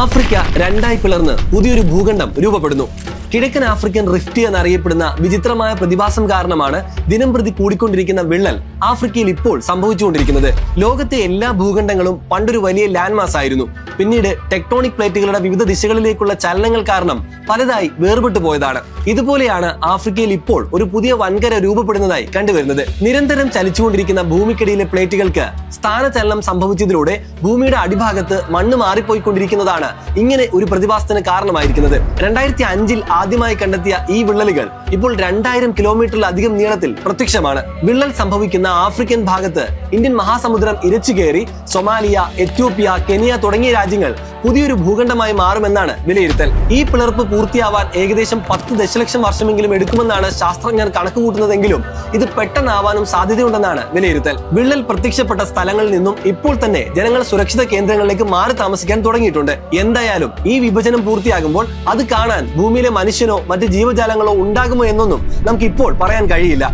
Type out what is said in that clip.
Africa രണ്ടായി പിളർന്ന് പുതിയൊരു ഭൂഖണ്ഡം രൂപപ്പെടുന്നു. കിഴക്കൻ ആഫ്രിക്കൻ റിഫ്റ്റ് എന്നറിയപ്പെടുന്ന വിചിത്രമായ പ്രതിഭാസം കാരണമാണ് ദിനം പ്രതി കൂടിക്കൊണ്ടിരിക്കുന്ന വിള്ളൽ ആഫ്രിക്കയിൽ ഇപ്പോൾ സംഭവിച്ചുകൊണ്ടിരിക്കുന്നത്. ലോകത്തെ എല്ലാ ഭൂഖണ്ഡങ്ങളും പണ്ടൊരു വലിയ ലാൻഡ് മാസ് ആയിരുന്നു. പിന്നീട് ടെക്ടോണിക് പ്ലേറ്റുകളുടെ വിവിധ ദിശകളിലേക്കുള്ള ചലനങ്ങൾ കാരണം പലതായി വേർപെട്ടു പോയതാണ് ഇതുപോലെയാണ് ആഫ്രിക്കയിൽ ഇപ്പോൾ ഒരു പുതിയ വൻകര രൂപപ്പെടുന്നതായി കണ്ടുവരുന്നത്. നിരന്തരം ചലിച്ചുകൊണ്ടിരിക്കുന്ന ഭൂമിക്കടിയിലെ പ്ലേറ്റുകൾക്ക് സ്ഥാനചലനം സംഭവിച്ചതിലൂടെ ഭൂമിയുടെ അടിഭാഗത്ത് മണ്ണ് മാറിപ്പോയിക്കൊണ്ടിരിക്കുന്നതാണ് ഇങ്ങനെ ഒരു പ്രതിഭാസത്തിന് കാരണമായിരിക്കുന്നത്. രണ്ടായിരത്തി അഞ്ചിൽ ആദ്യമായി കണ്ടെത്തിയ ഈ വിള്ളലുകൾ ഇപ്പോൾ രണ്ടായിരം കിലോമീറ്ററിലധികം നീളത്തിൽ പ്രത്യക്ഷമാണ്. വിള്ളൽ സംഭവിക്കുന്ന ആഫ്രിക്കൻ ഭാഗത്ത് ഇന്ത്യൻ മഹാസമുദ്രം ഇരച്ചു കയറി സൊമാലിയ എത്യോപ്യ കെനിയ തുടങ്ങിയ രാജ്യങ്ങൾ പുതിയൊരു ഭൂഖണ്ഡമായി മാറുമെന്നാണ് വിലയിരുത്തൽ. ഈ പിളർപ്പ് പൂർത്തിയാവാൻ ഏകദേശം പത്ത് ദശലക്ഷം വർഷമെങ്കിലും എടുക്കുമെന്നാണ് ശാസ്ത്രജ്ഞർ കണക്കുകൂട്ടുന്നതെങ്കിലും ഇത് പെട്ടെന്നാവാനും സാധ്യതയുണ്ടെന്നാണ് വിലയിരുത്തൽ. വിള്ളൽ പ്രത്യക്ഷപ്പെട്ട സ്ഥലങ്ങളിൽ നിന്നും ഇപ്പോൾ തന്നെ ജനങ്ങൾ സുരക്ഷിത കേന്ദ്രങ്ങളിലേക്ക് മാറി താമസിക്കാൻ തുടങ്ങിയിട്ടുണ്ട്. എന്തായാലും ഈ വിഭജനം പൂർത്തിയാകുമ്പോൾ അത് കാണാൻ ഭൂമിയിലെ മനുഷ്യനോ മറ്റ് ജീവജാലങ്ങളോ ഉണ്ടാകുമോ എന്നൊന്നും നമുക്ക് ഇപ്പോൾ പറയാൻ കഴിയില്ല.